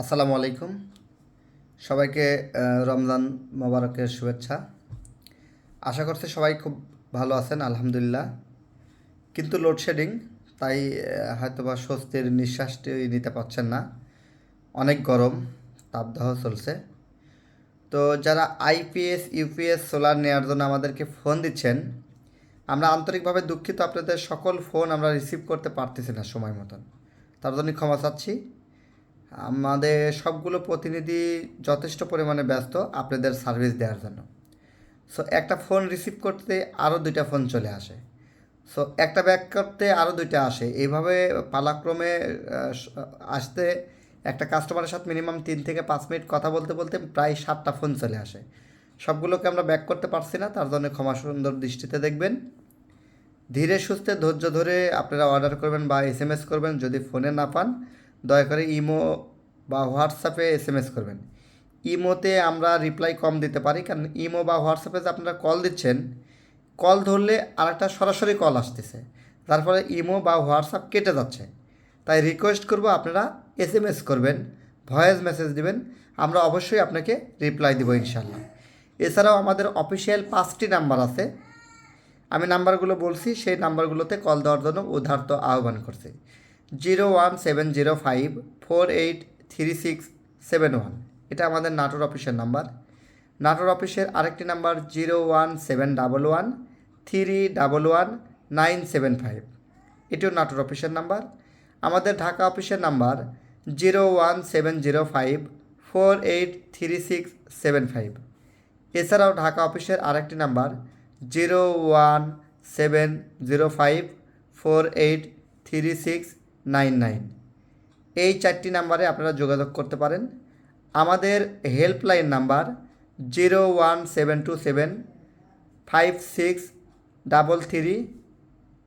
আসসালামু আলাইকুম। সবাইকে রমজান মোবারকের শুভেচ্ছা। আশা করছি সবাই খুব ভালো আছেন, আলহামদুলিল্লাহ। কিন্তু লোডশেডিং তাই হয়তোবা স্বস্তির নিঃশ্বাসটি নিতে পারছেন না। অনেক গরম, তাপদাহ চলছে। তো যারা আইপিএস ইউপিএস সোলার নেওয়ার জন্য আমাদেরকে ফোন দিচ্ছেন, আমরা আন্তরিকভাবে দুঃখিত, আপনাদের সকল ফোন আমরা রিসিভ করতে পারতেছি না সময় মতন। তার জন্য ক্ষমা চাচ্ছি। আমাদের সবগুলো প্রতিনিধি যথেষ্ট পরিমাণে ব্যস্ত আপনাদের সার্ভিস দেওয়ার জন্য। সো একটা ফোন রিসিভ করতে আরও দুইটা ফোন চলে আসে। সো একটা ব্যাক করতে আরও দুইটা আসে। এইভাবে পালাক্রমে আসতে একটা কাস্টমারের সাথে মিনিমাম তিন থেকে পাঁচ মিনিট কথা বলতে বলতে প্রায় সাতটা ফোন চলে আসে। সবগুলোকে আমরা ব্যাক করতে পারছি না, তার জন্য ক্ষমা সুন্দর দৃষ্টিতে দেখবেন। ধীরে সুস্থে ধৈর্য ধরে আপনারা অর্ডার করবেন বা এস এম এস করবেন যদি ফোনে না পান। দয়া করে ইমো বা হোয়াটসঅ্যাপে এস এম এস করবেন। ইমোতে আমরা রিপ্লাই কম দিতে পারি, কারণ ইমো বা হোয়াটসঅ্যাপে যে আপনারা কল দিচ্ছেন কল ধরলে আরেকটা সরাসরি কল আসতেছে। যার ফলে ইমো বা হোয়াটসঅ্যাপ কেটে যাচ্ছে। তাই রিকোয়েস্ট করব আপনারা এস এম এস করবেন ভয়েস মেসেজ দিবেন, আমরা অবশ্যই আপনাকে রিপ্লাই দেবো ইনশাল্লাহ এছাড়াও আমাদের অফিসিয়াল পাঁচটি নাম্বার আছে। আমি নাম্বারগুলো বলছি, সেই নাম্বারগুলোতে কল দেওয়ার জন্য উদার্ত আহ্বান করছি। Zero one seven zero five four eight three six seven one. এটা আমাদের নাটোর অফিসের নাম্বার। নাটোর অফিসের আরেকটি number zero one seven double one three double one nine seven five. এটিও নাটোর অফিসের নাম্বার। আমাদের ঢাকা অফিসের number zero one seven zero five four eight three six seven five. এছাড়াও ঢাকা অফিসের আরেকটি number zero one seven zero five four eight three six nine nine. এই চারটি নাম্বারে আপনারা যোগাযোগ করতে পারেন। আমাদের helpline number zero one seven two seven, five six double three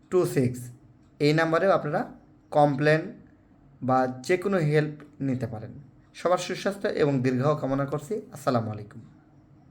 two six. এই নাম্বারেও আপনারা কমপ্লেন বা যে কোনো হেল্প নিতে পারেন। সবার সুস্বাস্থ্য এবং দীর্ঘ কামনা করছি। আসসালামু আলাইকুম।